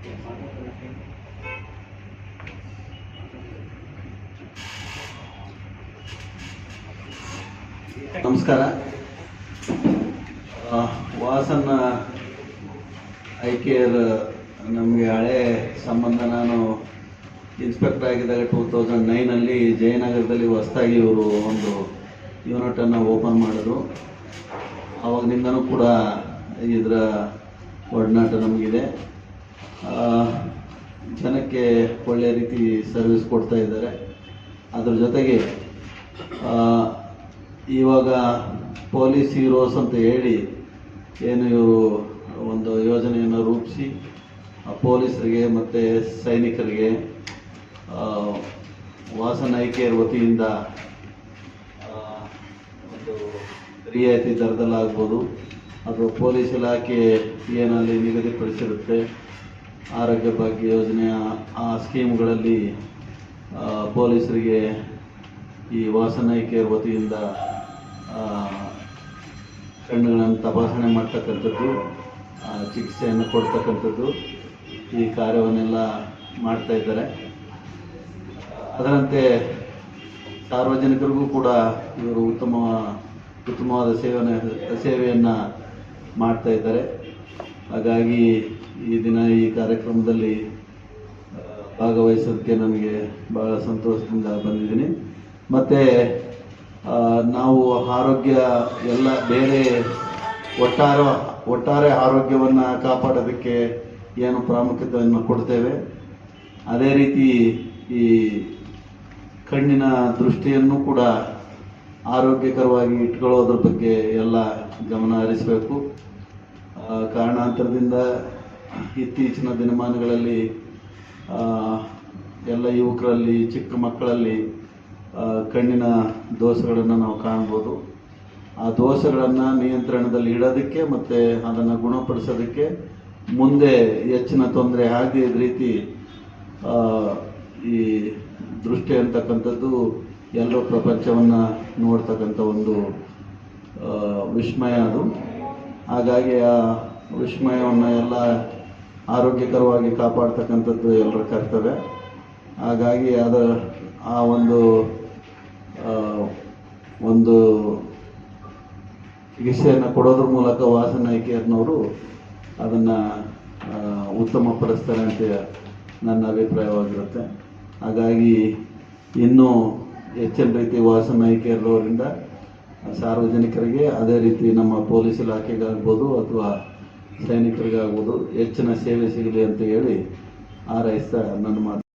ನಮಸ್ಕಾರ. ಆ, ವಾಸನ್ನ I care ನಮಗೆ ಹಳೆ ಸಂಬಂಧ ನಾನು ಇನ್ಸ್ಪೆಕ್ಟರ್ ಆಗಿದ್ದಾಗ ಟೂ ತೌಸಂಡ್ ನೈನಲ್ಲಿ ಜಯನಗರದಲ್ಲಿ ಹೊಸದಾಗಿ ಇವರು ಒಂದು ಯೂನಿಟನ್ನು ಓಪನ್ ಮಾಡಿದ್ರು. ಆವಾಗಿನಿಂದನೂ ಕೂಡ ಇದರ ಒಡನಾಟ ನಮಗಿದೆ. ಜನಕ್ಕೆ ಒಳ್ಳೆಯ ರೀತಿ ಸರ್ವಿಸ್ ಕೊಡ್ತಾ ಇದ್ದಾರೆ. ಅದ್ರ ಜೊತೆಗೆ ಇವಾಗ ಪೊಲೀಸ್ ಹೀರೋಸ್ ಅಂತ ಹೇಳಿ ಏನು ಇವರು ಒಂದು ಯೋಜನೆಯನ್ನು ರೂಪಿಸಿ ಪೊಲೀಸರಿಗೆ ಮತ್ತು ಸೈನಿಕರಿಗೆ ವಾಸನ ಐಕೇರ್ ವತಿಯಿಂದ ಒಂದು ರಿಯಾಯಿತಿ ದರದಲ್ಲಾಗ್ಬೋದು. ಅಥವಾ ಪೊಲೀಸ್ ಇಲಾಖೆ ಏನಲ್ಲಿ ನಿಗದಿಪಡಿಸಿರುತ್ತೆ. ಆರೋಗ್ಯ ಭಾಗ್ಯ ಯೋಜನೆಯ ಆ ಸ್ಕೀಮ್ಗಳಲ್ಲಿ ಪೊಲೀಸರಿಗೆ ಈ ವಾಸನ, ಕೇರ್ ವತಿಯಿಂದ ಕಣ್ಣುಗಳನ್ನು ತಪಾಸಣೆ ಮಾಡ್ತಕ್ಕಂಥದ್ದು ಚಿಕಿತ್ಸೆಯನ್ನು ಕೊಡ್ತಕ್ಕಂಥದ್ದು ಈ ಕಾರ್ಯವನ್ನೆಲ್ಲ ಮಾಡ್ತಾ ಇದ್ದಾರೆ. ಅದರಂತೆ ಸಾರ್ವಜನಿಕರಿಗೂ ಕೂಡ ಇವರು ಉತ್ತಮ, ಉತ್ತಮವಾದ ಸೇವನೆ, ಸೇವೆಯನ್ನು ಮಾಡ್ತಾ ಇದ್ದಾರೆ. ಹಾಗಾಗಿ ಈ ದಿನ ಈ ಕಾರ್ಯಕ್ರಮದಲ್ಲಿ ಭಾಗವಹಿಸೋದಕ್ಕೆ ನಮಗೆ ಬಹಳ ಸಂತೋಷದಿಂದ ಬಂದಿದ್ದೀನಿ. ಮತ್ತು ನಾವು ಆರೋಗ್ಯ ಎಲ್ಲ ಬೇರೆ ಒಟ್ಟಾರೆ ಒಟ್ಟಾರೆ ಆರೋಗ್ಯವನ್ನು ಕಾಪಾಡೋದಕ್ಕೆ ಏನು ಪ್ರಾಮುಖ್ಯತೆಯನ್ನು ಕೊಡ್ತೇವೆ. ಅದೇ ರೀತಿ ಈ ಕಣ್ಣಿನ ದೃಷ್ಟಿಯನ್ನು ಕೂಡ ಆರೋಗ್ಯಕರವಾಗಿ ಇಟ್ಕೊಳ್ಳೋದ್ರ ಬಗ್ಗೆ ಎಲ್ಲ ಗಮನ ಹರಿಸಬೇಕು. ಕಾರಣಾಂತರದಿಂದ ಇತ್ತೀಚಿನ ದಿನಮಾನಗಳಲ್ಲಿ ಎಲ್ಲ ಯುವಕರಲ್ಲಿ, ಚಿಕ್ಕ ಮಕ್ಕಳಲ್ಲಿ ಕಣ್ಣಿನ ದೋಷಗಳನ್ನು ನಾವು ಕಾಣ್ಬೋದು. ಆ ದೋಷಗಳನ್ನು ನಿಯಂತ್ರಣದಲ್ಲಿ ಇಡೋದಕ್ಕೆ ಮತ್ತು ಅದನ್ನು ಗುಣಪಡಿಸೋದಕ್ಕೆ ಮುಂದೆ ಹೆಚ್ಚಿನ ತೊಂದರೆ ಆಗದೇ ರೀತಿ ಈ ದೃಷ್ಟಿ ಅಂತಕ್ಕಂಥದ್ದು ಎಲ್ಲರೂ ಪ್ರಪಂಚವನ್ನು ನೋಡ್ತಕ್ಕಂಥ ಒಂದು ವಿಸ್ಮಯ ಅದು. ಹಾಗಾಗಿ ಆ ವಿಸ್ಮಯವನ್ನು ಎಲ್ಲ ಆರೋಗ್ಯಕರವಾಗಿ ಕಾಪಾಡ್ತಕ್ಕಂಥದ್ದು ಎಲ್ಲರ ಕರ್ತವ್ಯ. ಹಾಗಾಗಿ ಅದು ಆ ಒಂದು ಒಂದು ಚಿಕಿತ್ಸೆಯನ್ನು ಕೊಡೋದ್ರ ಮೂಲಕ ವಾಸನ ಐಕೆಯರ್ನವರು ಅದನ್ನು ಉತ್ತಮ ಪಡಿಸ್ತಾರೆ ಅಂತ ನನ್ನ ಅಭಿಪ್ರಾಯವಾಗಿರುತ್ತೆ. ಹಾಗಾಗಿ ಇನ್ನೂ ಹೆಚ್ಚಿನ ರೀತಿ ವಾಸನ ಕೇರ್ನವರಿಂದ ಸಾರ್ವಜನಿಕರಿಗೆ ಅದೇ ರೀತಿ ನಮ್ಮ ಪೊಲೀಸ್ ಇಲಾಖೆಗಾಗ್ಬೋದು ಅಥವಾ ಸೈನಿಕರಿಗಾಗ್ಬೋದು ಹೆಚ್ಚಿನ ಸೇವೆ ಸಿಗಲಿ ಅಂತ ಹೇಳಿ ಹಾರೈಸ್ತಾ ನನ್ನ ಮಾತು.